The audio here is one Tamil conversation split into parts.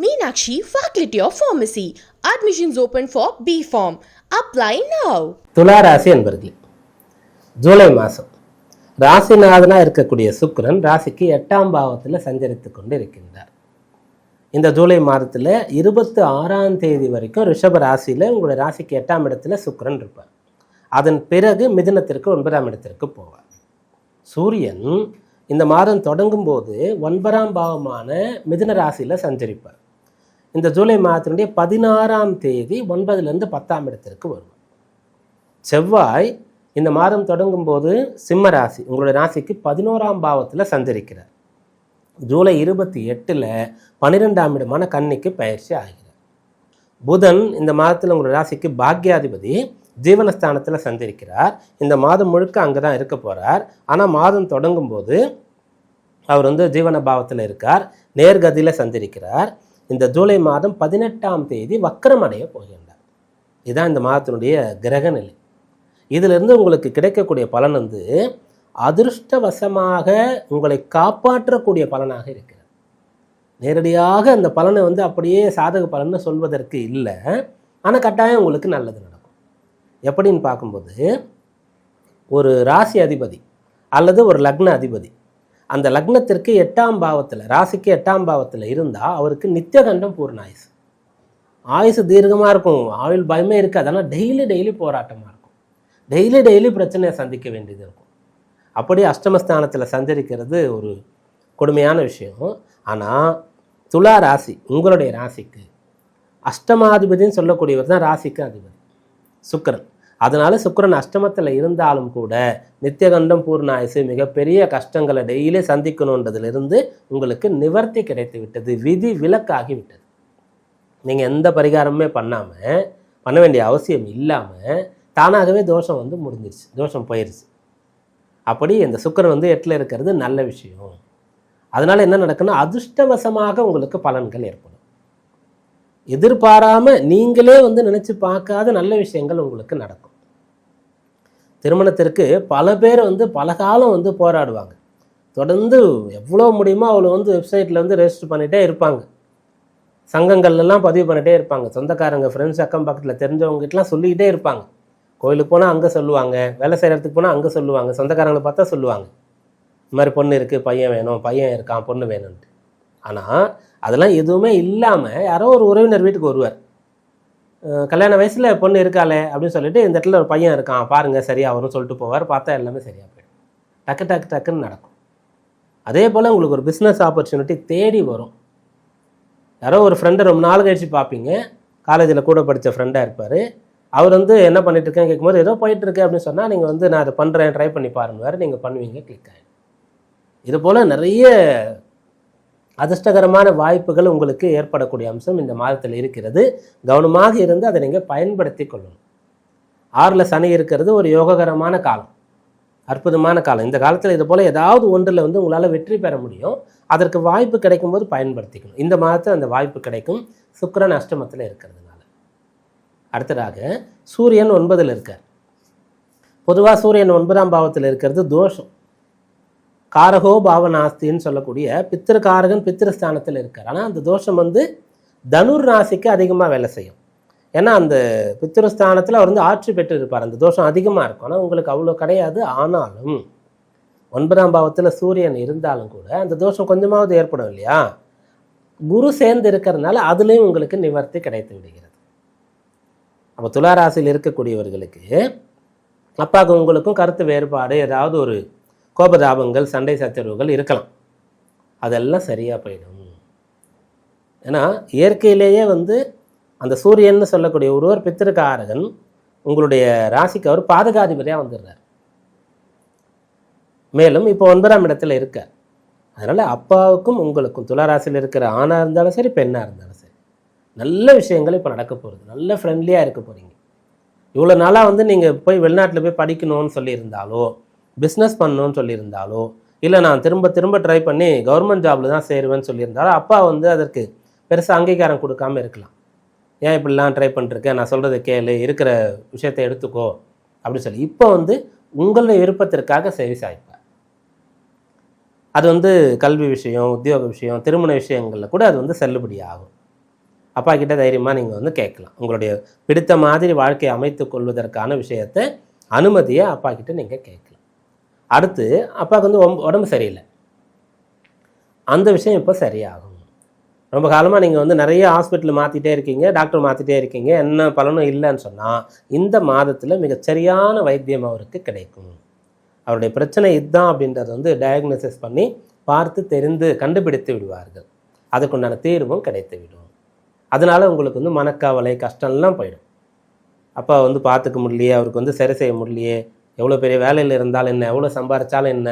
Meenakshi Faculty of pharmacy admissions open for B pharm apply now துலா ராசி என்பர்களே ஜூலை மாதம் ராசிநாதனாக இருக்கக்கூடிய சுக்கரன் ராசிக்கு எட்டாம் பாவத்தில் சஞ்சரித்து கொண்டு இருக்கின்றார் இந்த ஜூலை மாதத்தில் இருபத்தி ஆறாம் தேதி வரைக்கும் ரிஷப ராசியில் உங்களுடைய ராசிக்கு எட்டாம் இடத்துல சுக்கிரன் இருப்பார். அதன் பிறகு மிதுனத்திற்கு ஒன்பதாம் இடத்திற்கு போவார். சூரியன் இந்த மாதம் தொடங்கும் போது ஒன்பதாம் பாவமான மிதுன ராசியில் சஞ்சரிப்பார். இந்த ஜூலை மாதத்தினுடைய பதினாறாம் தேதி ஒன்பதுலேருந்து பத்தாம் இடத்திற்கு வரும். செவ்வாய் இந்த மாதம் தொடங்கும் போது சிம்ம ராசி உங்களுடைய ராசிக்கு பதினோராம் பாவத்தில் சஞ்சரிக்கிறார். ஜூலை இருபத்தி எட்டில் பன்னிரெண்டாம் இடமான கன்னிக்கு பயிற்சி ஆகிறார். புதன் இந்த மாதத்தில் உங்களுடைய ராசிக்கு பாக்யாதிபதி ஜீவனஸ்தானத்தில் சந்திரிக்கிறார் இந்த மாதம் முழுக்க அங்கே தான் இருக்க போகிறார் ஆனால் மாதம் தொடங்கும் போது அவர் வந்து ஜீவன பாவத்தில் இருக்கார். நேர்கதியில் சந்திரிக்கிறார் இந்த ஜூலை மாதம் பதினெட்டாம் தேதி வக்கரம் அடைய போகின்றார். இதுதான் இந்த மாதத்தினுடைய கிரக நிலை. இதிலிருந்து உங்களுக்கு கிடைக்கக்கூடிய பலன் வந்து அதிர்ஷ்டவசமாக உங்களை காப்பாற்றக்கூடிய பலனாக இருக்கிறது. நேரடியாக அந்த பலனை வந்து அப்படியே சாதக பலன்னு சொல்வதற்கு இல்லை. ஆனால் கட்டாயம் உங்களுக்கு நல்லது நடக்கும். எப்படின்னு பார்க்கும்போது ஒரு ராசி அதிபதி அல்லது ஒரு லக்ன அதிபதி அந்த லக்னத்திற்கு எட்டாம் பாவத்தில் ராசிக்கு எட்டாம் பாவத்தில் இருந்தால் அவருக்கு நித்தியகண்டம் பூர்ண ஆயுசு. ஆயுசு தீர்க்கமாக இருக்கும். ஆயுள் பயமே இருக்காது. ஆனால் டெய்லி டெய்லி போராட்டமாக இருக்கும். டெய்லி டெய்லி பிரச்சனையை சந்திக்க வேண்டியது இருக்கும். அப்படியே அஷ்டமஸ்தானத்தில் சஞ்சரிக்கிறது ஒரு கொடுமையான விஷயம். ஆனால் துலா ராசி உங்களுடைய ராசிக்கு அஷ்டமாதிபதின்னு சொல்லக்கூடியவர் தான் ராசிக்கு அதிபதி. சுக்கிரன். அதனால் சுக்கரன் அஷ்டமத்தில் இருந்தாலும் கூட நித்தியகண்டம் பூர்ணாயுசு மிகப்பெரிய கஷ்டங்களை டெய்லி சந்திக்கணுன்றதுலேருந்து உங்களுக்கு நிவர்த்தி கிடைத்து விட்டது விதி விலக்காகி விட்டது. நீங்கள் எந்த பரிகாரமுமே பண்ணாமல் பண்ண வேண்டிய அவசியம் இல்லாமல் தானாகவே தோஷம் வந்து முடிஞ்சிருச்சு தோஷம் போயிடுச்சு அப்படி இந்த சுக்கிரன் வந்து எட்டில் இருக்கிறது நல்ல விஷயம். அதனால் என்ன நடக்குன்னா அதிர்ஷ்டவசமாக உங்களுக்கு பலன்கள் ஏற்படும். எதிர்பாராமல் நீங்களே வந்து நினச்சி பார்க்காத நல்ல விஷயங்கள் உங்களுக்கு நடக்கும். திருமணத்திற்கு பல பேர் வந்து பல காலம் வந்து போராடுவாங்க. தொடர்ந்து எவ்வளோ முடியுமோ அவ்வளோ வந்து வெப்சைட்டில் வந்து ரெஜிஸ்டர் பண்ணிகிட்டே இருப்பாங்க. சங்கங்கள்லாம் பதிவு பண்ணிகிட்டே இருப்பாங்க. சொந்தக்காரங்க ஃப்ரெண்ட்ஸ் அக்கம் பக்கத்தில் தெரிஞ்சவங்ககிட்டலாம் சொல்லிக்கிட்டே இருப்பாங்க. கோயிலுக்கு போனால் அங்கே சொல்லுவாங்க வேலை செய்கிற இடத்துக்கு போனால் அங்கே சொல்லுவாங்க சொந்தக்காரங்களை பார்த்தா சொல்லுவாங்க. இந்த மாதிரி பொண்ணு இருக்குது பையன் வேணும் பையன் இருக்கான் பொண்ணு வேணும்ன்ட்டு. ஆனால் அதெல்லாம் எதுவுமே இல்லாமல் யாரோ ஒரு உறவினர் வீட்டுக்கு வருவார். கல்யாண வயசில் பொண்ணு இருக்காளே அப்படின்னு சொல்லிட்டு இந்த இடத்துல ஒரு பையன் இருக்கான். பாருங்கள் சரியாக வரும்னு சொல்லிட்டு போவார். பார்த்தா எல்லாமே சரியாக போயிடும். டக்கு டக்கு டக்குன்னு நடக்கும். அதே போல் உங்களுக்கு ஒரு பிஸ்னஸ் ஆப்பர்ச்சுனிட்டி தேடி வரும். யாரோ ஒரு ஃப்ரெண்டை ரொம்ப நாள் கழிச்சு பார்ப்பீங்க. காலேஜில் கூட படித்த ஃப்ரெண்டாக இருப்பார். அவர் வந்து என்ன பண்ணிட்டு இருக்கேன்னு கேட்கும்போது ஏதோ போயிட்டு அப்படின்னு சொன்னால் நீங்கள் வந்து நான் அதை பண்ணுறேன் ட்ரை பண்ணி பாருங்க நீங்கள் பண்ணுவீங்க கிளிக் ஆகிடும் இது போல் நிறைய அதிர்ஷ்டகரமான வாய்ப்புகள் உங்களுக்கு ஏற்படக்கூடிய அம்சம் இந்த மாதத்தில் இருக்கிறது. கவனமாக இருந்து அதை நீங்கள் பயன்படுத்தி கொள்ளணும். ஆறில் சனி இருக்கிறது ஒரு யோககரமான காலம். அற்புதமான காலம். இந்த காலத்தில் இது போல் ஏதாவது ஒன்றில் வந்து உங்களால் வெற்றி பெற முடியும். அதற்கு வாய்ப்பு கிடைக்கும்போது பயன்படுத்திக்கணும். இந்த மாதத்தில் அந்த வாய்ப்பு கிடைக்கும். சுக்கரன் அஷ்டமத்தில் இருக்கிறதுனால. அடுத்ததாக சூரியன் ஒன்பதில் இருக்கார். பொதுவாக சூரியன் ஒன்பதாம் பாவத்தில் இருக்கிறது தோஷம். காரகோ பாவனாஸ்தின்னு சொல்லக்கூடிய பித்திருக்காரகன் பித்திருஸ்தானத்தில் இருக்கார். ஆனால் அந்த தோஷம் வந்து தனுர் ராசிக்கு அதிகமாக வேலை செய்யும். ஏன்னா அந்த பித்திருஸ்தானத்தில் அவர் வந்து ஆட்சி பெற்று இருப்பார் அந்த தோஷம் அதிகமாக இருக்கும். ஆனால் உங்களுக்கு அவ்வளோ கிடையாது. ஆனாலும் ஒன்பதாம் பாவத்தில் சூரியன் இருந்தாலும் கூட அந்த தோஷம் கொஞ்சமாவது ஏற்படும் இல்லையா? குரு சேர்ந்து இருக்கிறதுனால அதுலேயும் உங்களுக்கு நிவர்த்தி கிடைத்து விடுகிறது. அப்போ துளாராசியில் இருக்கக்கூடியவர்களுக்கு அப்பாவுக்கு உங்களுக்கும் கருத்து வேறுபாடு ஏதாவது ஒரு கோபதாபங்கள் சண்டை சச்சரவுகள் இருக்கலாம். அதெல்லாம் சரியாக போயிடும். ஏன்னா இயற்கையிலேயே வந்து அந்த சூரியன்னு சொல்லக்கூடிய ஒருவர் பித்திருக்காரகன் உங்களுடைய ராசிக்கு அவர் பாதகாதிபதியாக வந்துடுறார். மேலும் இப்போ ஒன்பதாம் இடத்துல இருக்கார். அதனால் அப்பாவுக்கும் உங்களுக்கும் துளாராசியில் இருக்கிற ஆணாக இருந்தாலும் சரி பெண்ணாக இருந்தாலும் சரி நல்ல விஷயங்கள் இப்போ நடக்க போகிறது நல்ல ஃப்ரெண்ட்லியாக இருக்க போகிறீங்க இவ்வளோ நாளாக வந்து நீங்கள் போய் வெளிநாட்டில் போய் படிக்கணும்னு சொல்லியிருந்தாலோ பிஸ்னஸ் பண்ணணும்னு சொல்லியிருந்தாலோ இல்லை நான் திரும்ப திரும்ப ட்ரை பண்ணி கவர்மெண்ட் ஜாபில் தான் சேருவேன்னு சொல்லியிருந்தாலோ அப்பா வந்து அதற்கு பெருசாக அங்கீகாரம் கொடுக்காம இருக்கலாம். ஏன் இப்படிலாம் ட்ரை பண்ணிருக்கேன் நான் சொல்கிறத கேளு இருக்கிற விஷயத்தை எடுத்துக்கோ அப்படின்னு சொல்லி. இப்போ வந்து உங்களுடைய விருப்பத்திற்காக சேவை சாய்ப்பார் அது வந்து கல்வி விஷயம் உத்தியோக விஷயம் திருமண விஷயங்களில் கூட அது வந்து செல்லுபடி ஆகும். அப்பா கிட்ட தைரியமாக நீங்கள் வந்து கேட்கலாம். உங்களுடைய பிடித்த மாதிரி வாழ்க்கையை அமைத்துக் கொள்வதற்கான விஷயத்தை அனுமதியை அப்பா கிட்ட நீங்கள் கேட்கலாம். அடுத்து அப்பாவுக்கு வந்து உம்- உடம்பு சரியில்லை. அந்த விஷயம் இப்போ சரியாகும். ரொம்ப காலமாக நீங்கள் வந்து நிறைய ஹாஸ்பிட்டல் மாற்றிட்டே இருக்கீங்க டாக்டர் மாற்றிட்டே இருக்கீங்க என்ன பலனும் இல்லைன்னு சொன்னால் இந்த மாதத்தில் மிகச்சரியான வைத்தியம் அவருக்கு கிடைக்கும். அவருடைய பிரச்சனை இதுதான் அப்படின்றத வந்து டயக்னோசிஸ் பண்ணி பார்த்து தெரிந்து கண்டுபிடித்து விடுவார்கள். அதுக்குண்டான தீர்வும் கிடைத்து விடும் அதனால் உங்களுக்கு வந்து மனக்கவலை கஷ்டம்லாம் போயிடும். அப்பா வந்து பார்த்துக்க முடியலையே அவருக்கு வந்து சரி செய்ய முடியலையே எவ்வளோ பெரிய வேலையில் இருந்தாலும் என்ன? எவ்வளோ சம்பாரித்தாலும் என்ன?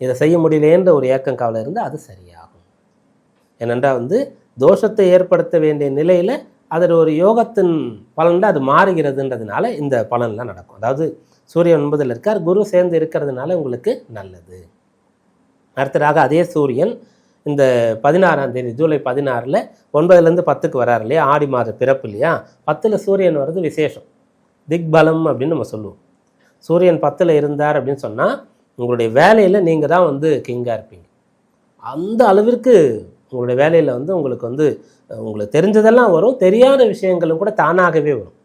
இதை செய்ய முடியலேன்ற ஒரு ஏக்கம் கவலை இருந்தால் அது சரியாகும். ஏனென்றால் வந்து தோஷத்தை ஏற்படுத்த வேண்டிய நிலையில் அதில் ஒரு யோகத்தின் பலனில் அது மாறுகிறதுன்றதுனால இந்த பலன்லாம் நடக்கும். அதாவது சூரியன் ஒன்பதில் இருக்கார் குரு சேர்ந்து இருக்கிறதுனால உங்களுக்கு நல்லது. அடுத்ததாக அதே சூரியன் இந்த பதினாறாம் தேதி ஜூலை பதினாறில் ஒன்பதுலேருந்து பத்துக்கு வராரு இல்லையா? ஆடி மாத பிறப்பு இல்லையா? பத்தில் சூரியன் வர்றது விசேஷம். திக்பலம் அப்படின்னு நம்ம சொல்லுவோம். சூரியன் பத்தில் இருந்தார் அப்படின்னு சொன்னால் உங்களுடைய வேலையில் நீங்கள் தான் வந்து கிங்காக இருப்பீங்க. அந்த அளவிற்கு உங்களுடைய வேலையில் வந்து உங்களுக்கு வந்து உங்களுக்கு தெரிஞ்சதெல்லாம் வரும் தெரியாத விஷயங்களும் கூட தானாகவே வரும்.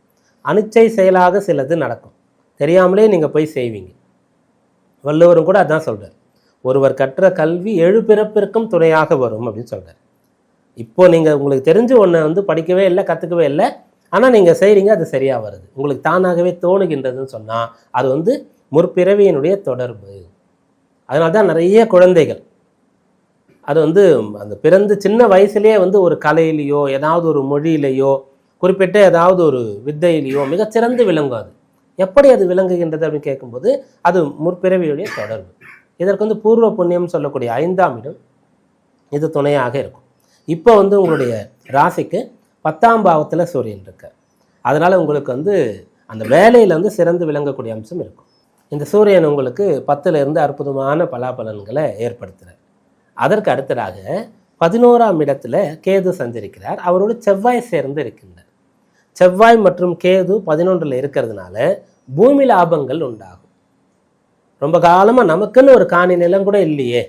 அனிச்சை செயலாக சிலது நடக்கும். தெரியாமலே நீங்கள் போய் செய்வீங்க. வள்ளுவரும் கூட அதான் சொல்கிறார் ஒருவர் கற்ற கல்வி எழு பிறப்பிற்கும் துணையாக வரும் அப்படின்னு சொல்கிறார் இப்போது நீங்கள் உங்களுக்கு தெரிஞ்சு ஒன்றை வந்து படிக்கவே இல்லை கற்றுக்கவே இல்லை ஆனால் நீங்கள் செய்கிறீங்க அது சரியாக வருது. உங்களுக்கு தானாகவே தோணுகின்றதுன்னு சொன்னால் அது வந்து முற்பிறவியினுடைய தொடர்பு. அதனால தான் நிறைய குழந்தைகள் அது வந்து அந்த பிறந்து சின்ன வயசுலேயே வந்து ஒரு கலையிலையோ ஏதாவது ஒரு மொழியிலையோ குறிப்பிட்ட ஏதாவது ஒரு வித்தையிலையோ மிகச்சிறந்து விளங்கும் அது. எப்படி அது விளங்குகின்றது அப்படின்னு கேட்கும்போது அது முற்பிறவியுடைய தொடர்பு. இதற்கு வந்து பூர்வ புண்ணியம் சொல்லக்கூடிய ஐந்தாம் இடம் இது துணையாக இருக்கும். இப்போ வந்து உங்களுடைய ராசிக்கு பத்தாம் பாவத்தில் சூரியன் இருக்கார் அதனால் உங்களுக்கு வந்து அந்த வேலையில் வந்து சிறந்து விளங்கக்கூடிய அம்சம் இருக்கும். இந்த சூரியன் உங்களுக்கு பத்துல இருந்து அற்புதமான பலாபலன்களை ஏற்படுத்துகிறார் அதற்கு அடுத்ததாக பதினோராம் இடத்துல கேது சஞ்சரிக்கிறார். அவரோடு செவ்வாய் சேர்ந்து இருக்கின்றார். செவ்வாய் மற்றும் கேது பதினொன்றில் இருக்கிறதுனால பூமி லாபங்கள் உண்டாகும். ரொம்ப காலமாக நமக்குன்னு ஒரு காணி நிலம் கூட இல்லையே.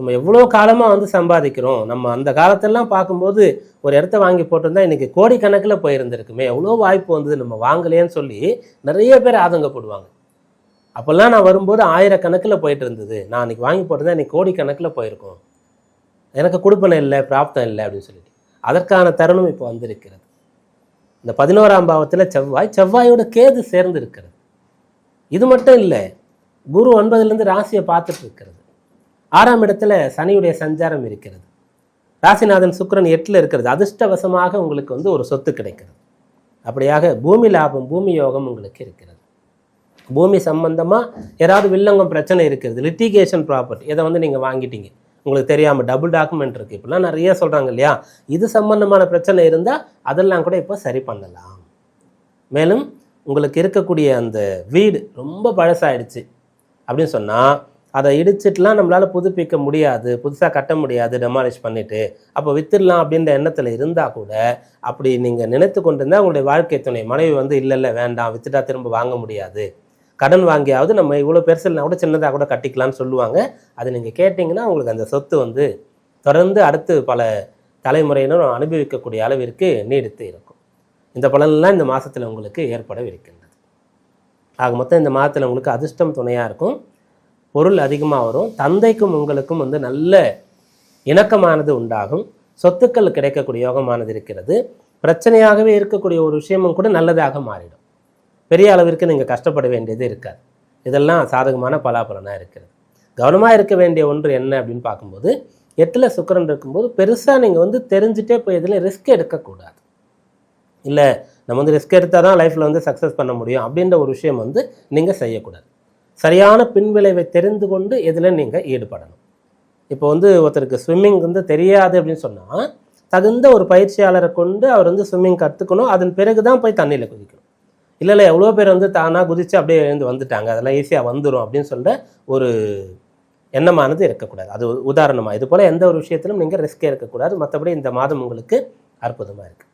நம்ம எவ்வளோ காலமாக வந்து சம்பாதிக்கிறோம்? நம்ம அந்த காலத்தெல்லாம் பார்க்கும்போது ஒரு இடத்த வாங்கி போட்டிருந்தா இன்றைக்கி கோடிக்கணக்கில் போயிருந்திருக்குமே. எவ்வளோ வாய்ப்பு வந்தது? நம்ம வாங்கலையேன்னு சொல்லி நிறைய பேர் ஆதங்கப்படுவாங்க. அப்போல்லாம் நான் வரும்போது ஆயிரக்கணக்கில் போயிட்டு இருந்தது நான் அன்றைக்கி வாங்கி போட்டிருந்தா இன்னைக்கு கோடிக்கணக்கில் போயிருக்கோம். எனக்கு கொடுப்பனை இல்லை பிராப்தம் இல்லை அப்படின்னு சொல்லிட்டு. அதற்கான தருணம் இப்போ வந்திருக்கிறது. இந்த பதினோராம் பாவத்தில் செவ்வாய் செவ்வாயோட கேது சேர்ந்து இருக்கிறது இது மட்டும் இல்லை குரு ஒன்பதுலேருந்து ராசியை பார்த்துட்டு இருக்கிறது. ஆறாம் இடத்துல சனியுடைய சஞ்சாரம் இருக்கிறது. ராசிநாதன் சுக்கிரன் எட்டில் இருக்கிறது. அதிர்ஷ்டவசமாக உங்களுக்கு வந்து ஒரு சொத்து கிடைக்கிறது. அப்படியாக பூமி லாபம் பூமி யோகம் உங்களுக்கு இருக்கிறது. பூமி சம்பந்தமாக ஏதாவது வில்லங்கம் பிரச்சனை இருக்கிறது. லிட்டிகேஷன் ப்ராப்பர்ட்டி இதை வந்து நீங்கள் வாங்கிட்டீங்க. உங்களுக்கு தெரியாமல் டபுள் டாக்குமெண்ட் இருக்குது இப்படிலாம் நிறைய சொல்கிறாங்க இல்லையா? இது சம்பந்தமான பிரச்சனை இருந்தால் அதெல்லாம் கூட இப்போ சரி பண்ணலாம். மேலும் உங்களுக்கு இருக்கக்கூடிய அந்த வீடு ரொம்ப பழசாயிடுச்சு. அப்படின்னு சொன்னால் அதை இடிச்சிட்டுலாம் நம்மளால் புதுப்பிக்க முடியாது புதுசாக கட்ட முடியாது டெமாலிஷ் பண்ணிவிட்டு அப்போ வித்துடலாம் அப்படின்ற எண்ணத்தில் இருந்தால் கூட அப்படி நீங்கள் நினைத்து கொண்டிருந்தால் உங்களுடைய வாழ்க்கை துணை. மனைவி வந்து இல்லை இல்லை வேண்டாம் வித்துட்டா திரும்ப வாங்க முடியாது. கடன் வாங்கியாவது நம்ம இவ்வளோ பெருசுலாம் கூட சின்னதாக கூட கட்டிக்கலாம்னு சொல்லுவாங்க. அது நீங்கள் கேட்டிங்கன்னா உங்களுக்கு அந்த சொத்து வந்து தொடர்ந்து அடுத்து பல தலைமுறையினரும் அனுபவிக்கக்கூடிய அளவிற்கு நீடித்து இருக்கும். இந்த பலன்லாம் இந்த மாதத்தில் உங்களுக்கு ஏற்படவிருக்கின்றது. ஆக மொத்தம் இந்த மாதத்தில் உங்களுக்கு அதிர்ஷ்டம் துணையாக இருக்கும். பொருள் அதிகமாக வரும். தந்தைக்கும் உங்களுக்கும் வந்து நல்ல இணக்கமானது உண்டாகும். சொத்துக்கள் கிடைக்கக்கூடிய யோகமானது இருக்கிறது. பிரச்சனையாகவே இருக்கக்கூடிய ஒரு விஷயமும் கூட நல்லதாக மாறிடும். பெரிய அளவிற்கு நீங்கள் கஷ்டப்பட வேண்டியது இருக்காது. இதெல்லாம் சாதகமான பலாபலனாக இருக்கிறது. கவனமாக இருக்க வேண்டிய ஒன்று என்ன அப்படின்னு பார்க்கும்போது எட்டில் சுக்கிரன் இருக்கும்போது பெருசாக நீங்கள் வந்து தெரிஞ்சுட்டே போய் இதில் ரிஸ்க் எடுக்கக்கூடாது. இல்லை நம்ம வந்து ரிஸ்க் எடுத்தால் தான் லைஃப்பில் வந்து சக்ஸஸ் பண்ண முடியும் அப்படின்ற ஒரு விஷயம் வந்து நீங்கள் செய்யக்கூடாது. சரியான பின்விளைவை தெரிந்து கொண்டு இதில் நீங்கள் ஈடுபடணும். இப்போ வந்து ஒருத்தருக்கு ஸ்விம்மிங் வந்து தெரியாது அப்படின்னு சொன்னால் தகுந்த ஒரு பயிற்சியாளரை கொண்டு அவர் வந்து ஸ்விம்மிங் கற்றுக்கணும் அதன் பிறகு தான் போய் தண்ணியில் குதிக்கணும். இல்லை இல்லை எவ்வளோ பேர் வந்து தானாக குதித்து அப்படியே எழுந்து வந்துட்டாங்க அதெல்லாம் ஈஸியாக வந்துடும் அப்படின்னு சொல்கிற ஒரு எண்ணமானது இருக்கக்கூடாது. அது உதாரணமாக இது போல் எந்த ஒரு விஷயத்திலும் நீங்கள் ரிஸ்க்கே இருக்கக்கூடாது. மற்றபடி இந்த மாதம் உங்களுக்கு அற்புதமாக இருக்குது